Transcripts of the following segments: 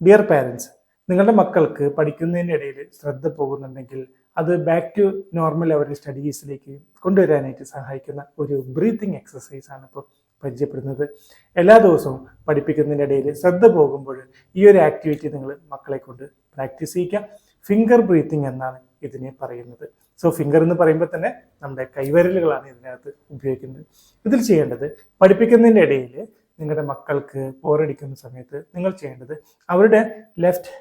Dear parents നിങ്ങളുടെ മക്കൾക്ക് പഠിക്കുന്നതിനിടയിൽ ശ്രദ്ധ പോകുന്നുണ്ടെങ്കിൽ അത് ബാക്ക് ടു നോർമൽ അവരുടെ സ്റ്റഡീസിലേക്ക് കൊണ്ടുവരാനായിട്ട് സഹായിക്കുന്ന ഒരു ബ്രീത്തിങ് എക്സസൈസ് ആണ് ഇപ്പോൾ പരിചയപ്പെടുന്നത്. എല്ലാ ദിവസവും പഠിപ്പിക്കുന്നതിനിടയിൽ ശ്രദ്ധ പോകുമ്പോൾ ഈ ഒരു ആക്ടിവിറ്റി നിങ്ങൾ മക്കളെ കൊണ്ട് പ്രാക്ടീസ് ചെയ്യിക്കാം. ഫിംഗർ ബ്രീത്തിങ് എന്നാണ് ഇതിനെ പറയുന്നത്. സോ ഫിംഗർ എന്ന് പറയുമ്പോൾ തന്നെ നമ്മുടെ കൈവരലുകളാണ് ഇതിനകത്ത് ഉപയോഗിക്കുന്നത്. ഇതിൽ ചെയ്യേണ്ടത് പഠിപ്പിക്കുന്നതിന്റെ ഇടയിൽ നിങ്ങളുടെ മക്കൾക്ക് പോറടിക്കുന്ന സമയത്ത് നിങ്ങൾ ചെയ്യേണ്ടത് അവരുടെ ലെഫ്റ്റ്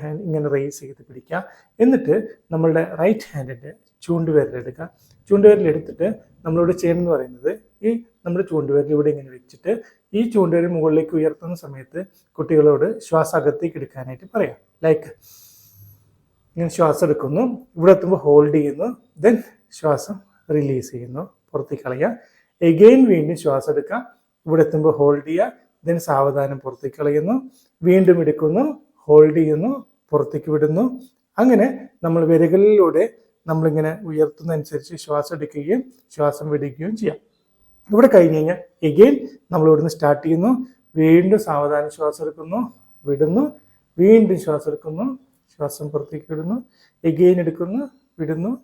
ഹാൻഡ് ഇങ്ങനെ റേസ് ചെയ്ത് പിടിക്കുക. എന്നിട്ട് നമ്മളുടെ റൈറ്റ് ഹാൻഡിന്റെ ചൂണ്ടുവിരലെടുക്കുക ചൂണ്ടുവിരലെടുത്തിട്ട് നമ്മളിവിടെ ചെയ്യണമെന്ന് പറയുന്നത് ഈ നമ്മുടെ ചൂണ്ടുവിരൽ ഇവിടെ ഇങ്ങനെ വെച്ചിട്ട് ഈ ചൂണ്ടുവിരൽ മുകളിലേക്ക് ഉയർത്തുന്ന സമയത്ത് കുട്ടികളോട് ശ്വാസം അകത്തേക്ക് എടുക്കാനായിട്ട് പറയാം ലൈക്ക് ഇങ്ങനെ ശ്വാസം എടുക്കുന്നു. ഇവിടെ എത്തുമ്പോൾ ഹോൾഡ് ചെയ്യുന്നു. ദെൻ ശ്വാസം റിലീസ് ചെയ്യുന്നു. പുറത്തേക്ക് കളയുക. എഗെയിൻ വീണ്ടും ശ്വാസം എടുക്കുക. ഇവിടെ എത്തുമ്പോൾ ഹോൾഡ് ചെയ്യുക. ദെൻ സാവധാനം പുറത്തേക്ക് കളയുന്നു. വീണ്ടും എടുക്കുന്നു. ഹോൾഡ് ചെയ്യുന്നു. പുറത്തേക്ക് വിടുന്നു. അങ്ങനെ നമ്മൾ വിരകളിലൂടെ നമ്മളിങ്ങനെ ഉയർത്തുന്നതനുസരിച്ച് ശ്വാസം എടുക്കുകയും ശ്വാസം വിടുകയും ചെയ്യാം. ഇവിടെ കഴിഞ്ഞ് കഴിഞ്ഞാൽ എഗെയിൻ നമ്മൾ ഇവിടുന്ന് സ്റ്റാർട്ട് ചെയ്യുന്നു. വീണ്ടും സാവധാനം ശ്വാസം എടുക്കുന്നു. വിടുന്നു. വീണ്ടും ശ്വാസം എടുക്കുന്നു. ശ്വാസം പുറത്തേക്ക് വിടുന്നു. എഗെയിൻ എടുക്കുന്നു. വിടുന്നു.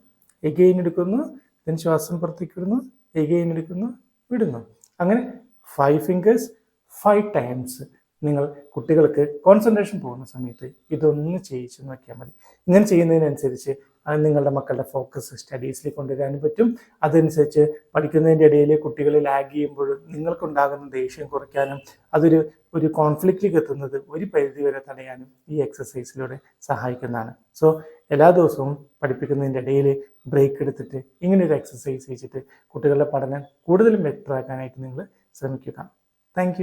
എഗെയിൻ എടുക്കുന്നു. ദെൻ ശ്വാസം പുറത്തേക്ക് വിടുന്നു. എഗെയിൻ എടുക്കുന്നു. വിടുന്നു. അങ്ങനെ ഫൈവ് ഫിംഗേഴ്സ് ഫൈവ് ടൈംസ് നിങ്ങൾ കുട്ടികൾക്ക് കോൺസെൻട്രേഷൻ പോകുന്ന സമയത്ത് ഇതൊന്ന് ചെയ്യിച്ച് നോക്കിയാൽ മതി. ഇങ്ങനെ ചെയ്യുന്നതിനനുസരിച്ച് നിങ്ങളുടെ മക്കളുടെ ഫോക്കസ് സ്റ്റഡീസിൽ കൊണ്ടുവരാനും പറ്റും. അതനുസരിച്ച് പഠിക്കുന്നതിന്റെ ഇടയിൽ കുട്ടികൾ ലാഗ് ചെയ്യുമ്പോൾ നിങ്ങൾക്കുണ്ടാകുന്ന ദേഷ്യം കുറയ്ക്കാനും അതൊരു ഒരു കോൺഫ്ലിക്റ്റിലേക്ക് എത്തുന്നത് ഒരു പരിധി വരെ തടയാനും ഈ എക്സസൈസിലൂടെ സഹായിക്കുന്നതാണ്. സോ എല്ലാ ദിവസവും പഠിപ്പിക്കുന്നതിന്റെ ഇടയിൽ ബ്രേക്ക് എടുത്തിട്ട് ഇങ്ങനെ ഒരു എക്സസൈസ് ചെയ്തിട്ട് കുട്ടികളുടെ പഠനം കൂടുതലും ബെറ്റർ ആക്കാനായിട്ട് നിങ്ങൾ ശ്രമിക്കുക. താങ്ക്